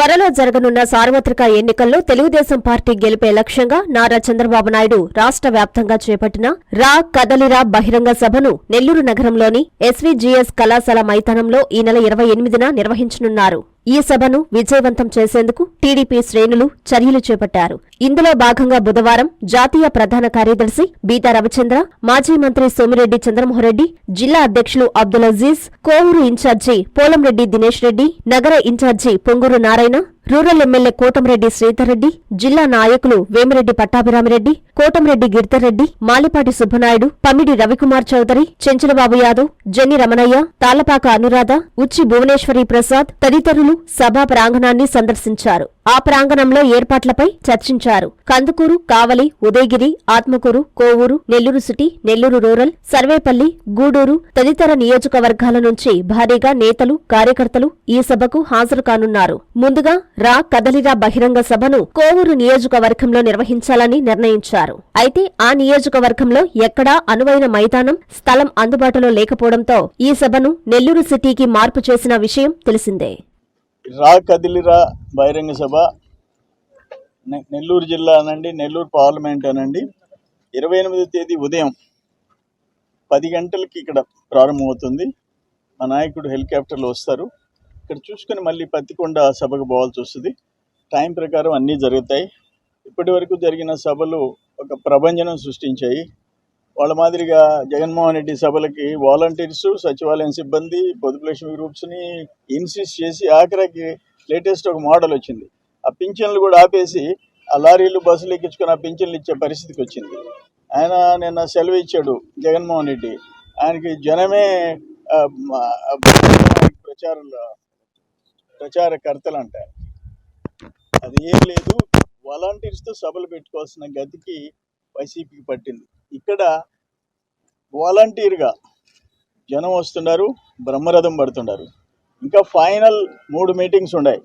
త్వరలో జరగనున్న సార్వత్రిక ఎన్నికల్లో తెలుగుదేశం పార్టీ గెలిపే లక్ష్యంగా నారా చంద్రబాబు నాయుడు రాష్ట్ర వ్యాప్తంగా చేపట్టిన రా కదలిరా బహిరంగ సభను నెల్లూరు నగరంలోని ఎస్వీజీఎస్ కళాశాల మైదానంలో ఈ నెల ఇరవై ఎనిమిదిన నిర్వహించనున్నారు. ఈ సభను విజయవంతం చేసేందుకు టీడీపీ శ్రేణులు చర్యలు చేపట్టారు. ఇందులో భాగంగా బుధవారం జాతీయ ప్రధాన కార్యదర్శి బీతా రవిచంద్ర మాజీ మంత్రి సోమిరెడ్డి చంద్రమోహన్రెడ్డి జిల్లా అధ్యక్షులు అబ్దుల్ అజీజ్ కోవూరు ఇన్ఛార్జి పోలంరెడ్డి దినేష్ రెడ్డి నగర incharge Ponguru Narayana rural MLA Kotamreddy Sridhar Reddy జిల్లా నాయకులు వేమిరెడ్డి పట్టాభిరామిరెడ్డి కోటంరెడ్డి గిరిధర్రెడ్డి మాలిపాటి సుబ్బనాయుడు పమిడి రవికుమార్ చౌదరి చెంచలబాబు యాదవ్ జెన్ని రమణయ్య తాళ్ళపాక అనురాధ ఉచ్చి భువనేశ్వరి ప్రసాద్ తదితరులు సభా ప్రాంగణాన్ని సందర్శించారు. ఆ ప్రాంగణంలో ఏర్పాట్లపై చర్చించారు. కందుకూరు కావలి ఉదయగిరి ఆత్మకూరు కోవూరు నెల్లూరు సిటీ నెల్లూరు రూరల్ సర్వేపల్లి గూడూరు తదితర నియోజకవర్గాల నుంచి భారీగా నేతలు కార్యకర్తలు ఈ సభకు హాజరు కానున్నారు. ముందుగా రా కదలిరా బహిరంగ సభను కోవూరు నియోజకవర్గంలో నిర్వహించాలని నిర్ణయించారు. అయితే ఆ నియోజకవర్గంలో ఎక్కడా అనువైన మైదానం స్థలం అందుబాటులో లేకపోవడంతో ఈ సభను నెల్లూరు సిటీకి మార్పు చేసిన విషయం తెలిసిందే. రా కదిలిరా బహిరంగ సభ. నెల్లూరు జిల్లా అనండి నెల్లూరు పార్లమెంట్ అనండి. ఇరవై ఎనిమిదో తేదీ ఉదయం పది గంటలకి ఇక్కడ ప్రారంభమవుతుంది. మా నాయకుడు హెలికాప్టర్లు వస్తారు. ఇక్కడ చూసుకొని మళ్ళీ పత్తికొండ సభకు పోవాల్సి వస్తుంది. టైం ప్రకారం అన్నీ జరుగుతాయి. ఇప్పటి వరకు జరిగిన సభలు ఒక ప్రభంజనం సృష్టించాయి. వాళ్ళ మాదిరిగా జగన్మోహన్ రెడ్డి సభలకి వాలంటీర్స్ సచివాలయం సిబ్బంది పొదుపులక్ష్మి గ్రూప్స్ని ఇన్సిస్ట్ చేసి ఆఖరికి లేటెస్ట్ ఒక మోడల్ వచ్చింది. ఆ పింఛన్లు కూడా ఆపేసి ఆ లారీలు బస్సులు ఎక్కించుకొని ఆ పింఛన్లు ఇచ్చే పరిస్థితికి వచ్చింది. ఆయన నిన్న సెలవు ఇచ్చాడు జగన్మోహన్ రెడ్డి. ఆయనకి జనమే ప్రచారంలో ప్రచారకర్తలు అంటారు అది ఏం లేదు వాలంటీర్స్తో సభలు పెట్టుకోవాల్సిన గతికి వైసీపీకి పట్టింది. ఇక్కడ వాలంటీర్గా జనం వస్తున్నారు బ్రహ్మరథం పడుతున్నారు. ఇంకా ఫైనల్ మూడు మీటింగ్స్ ఉన్నాయి.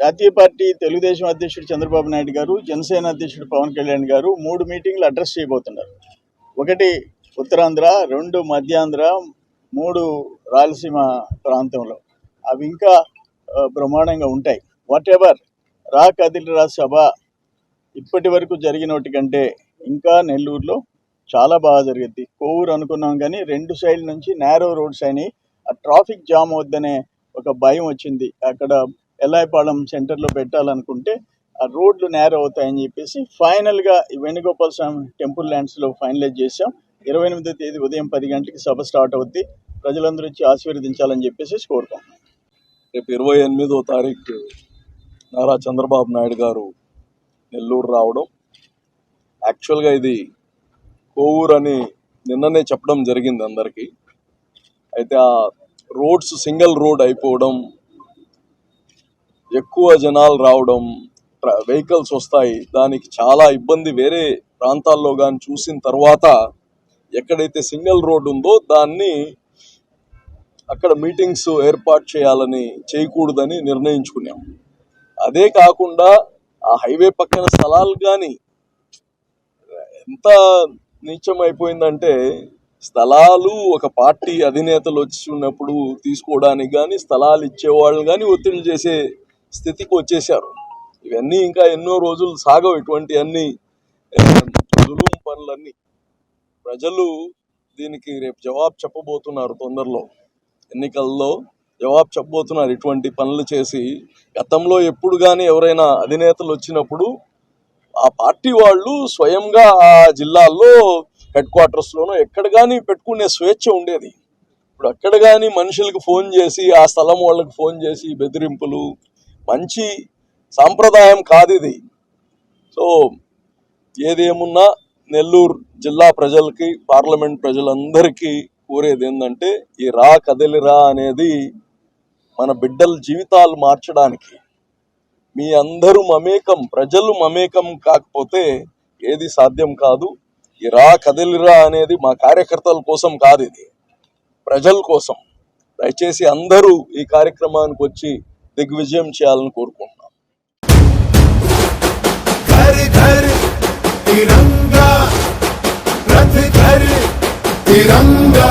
జాతీయ పార్టీ తెలుగుదేశం అధ్యక్షుడు చంద్రబాబు నాయుడు గారు జనసేన అధ్యక్షుడు పవన్ కళ్యాణ్ గారు మూడు మీటింగ్లు అడ్రస్ చేయబోతున్నారు. ఒకటి ఉత్తరాంధ్ర రెండు మధ్యాంధ్ర మూడు రాయలసీమ ప్రాంతంలో. అవి ఇంకా బ్రహ్మాండంగా ఉంటాయి. వాట్ ఎవర్ రా కదిలిరా సభ ఇప్పటి వరకు జరిగినటి కంటే ఇంకా నెల్లూరులో చాలా బాగా జరిగింది. కోవూరు అనుకున్నాం కానీ రెండు సైడ్ నుంచి నేరో రోడ్స్ అయినాయి ఆ ట్రాఫిక్ జామ్ వద్దనే ఒక భయం వచ్చింది. అక్కడ ఎల్లాయిపాళెం సెంటర్లో పెట్టాలనుకుంటే ఆ రోడ్లు నేరో అవుతాయని చెప్పేసి ఫైనల్గా ఈ వేణుగోపాల స్వామి టెంపుల్ ల్యాండ్స్లో ఫైనలైజ్ చేసాం ఇరవై ఎనిమిదో తేదీ ఉదయం పది గంటలకి సభ స్టార్ట్ అవుద్ది. ప్రజలందరూ వచ్చి ఆశీర్వదించాలని చెప్పేసి కోరుకుంటున్నాం. రేపు ఇరవై ఎనిమిదో తారీఖు నారా చంద్రబాబు నాయుడు గారు నెల్లూరు రావడం. యాక్చువల్గా ఇది కోవూరు అని నిన్ననే చెప్పడం జరిగింది అందరికీ. అయితే ఆ రోడ్స్ సింగిల్ రోడ్ అయిపోవడం ఎక్కువ జనాలు రావడం వెహికల్స్ వస్తాయి దానికి చాలా ఇబ్బంది వేరే ప్రాంతాల్లో కానీ చూసిన తర్వాత ఎక్కడైతే సింగిల్ రోడ్ ఉందో దాన్ని అక్కడ మీటింగ్స్ ఏర్పాటు చేయాలని చేయకూడదని నిర్ణయించుకున్నాం. అదే కాకుండా ఆ హైవే పక్కన స్థలాలు కానీ ఎంత నీచం అయిపోయిందంటే స్థలాలు ఒక పార్టీ అధినేతలు వచ్చి ఉన్నప్పుడు తీసుకోవడానికి కానీ స్థలాలు ఇచ్చేవాళ్ళు కానీ ఒత్తిడి చేసే స్థితికి వచ్చేసారు ఇవన్నీ ఇంకా ఎన్నో రోజులు సాగవు ఇటువంటి అన్ని జులుం పనులన్నీ. ప్రజలు దీనికి రేపు జవాబు చెప్పబోతున్నారు తొందరలో. ఎన్నికల్లో జవాబు చెప్పబోతున్నారు ఇటువంటి పనులు చేసి గతంలో ఎప్పుడు కానీ ఎవరైనా అధినేతలు వచ్చినప్పుడు ఆ పార్టీ వాళ్ళు స్వయంగా ఆ జిల్లాల్లో హెడ్ క్వార్టర్స్లోనూ ఎక్కడ కానీ పెట్టుకునే స్వేచ్ఛ ఉండేది. ఇప్పుడు అక్కడ కానీ మనుషులకు ఫోన్ చేసి ఆ స్థలం వాళ్ళకి ఫోన్ చేసి బెదిరింపులు మంచి సాంప్రదాయం కాదు ఇది. సో ఏదేమున్నా నెల్లూరు జిల్లా ప్రజలకి పార్లమెంట్ ప్రజలందరికీ కోరేది ఏంటంటే ఈ రా కదలిరా అనేది మన బిడ్డల జీవితాలు మార్చడానికి మీ అందరూ మమేకం ప్రజలు మమేకం కాకపోతే ఏది సాధ్యం కాదు ఈ రా కదలిరా అనేది మా కార్యకర్తల కోసం కాదు ఇది ప్రజల కోసం దయచేసి అందరూ ఈ కార్యక్రమానికి వచ్చి దిగ్విజయం చేయాలని కోరుకుంటున్నాం घर घर तिरंगा रथ घर తిరంగా.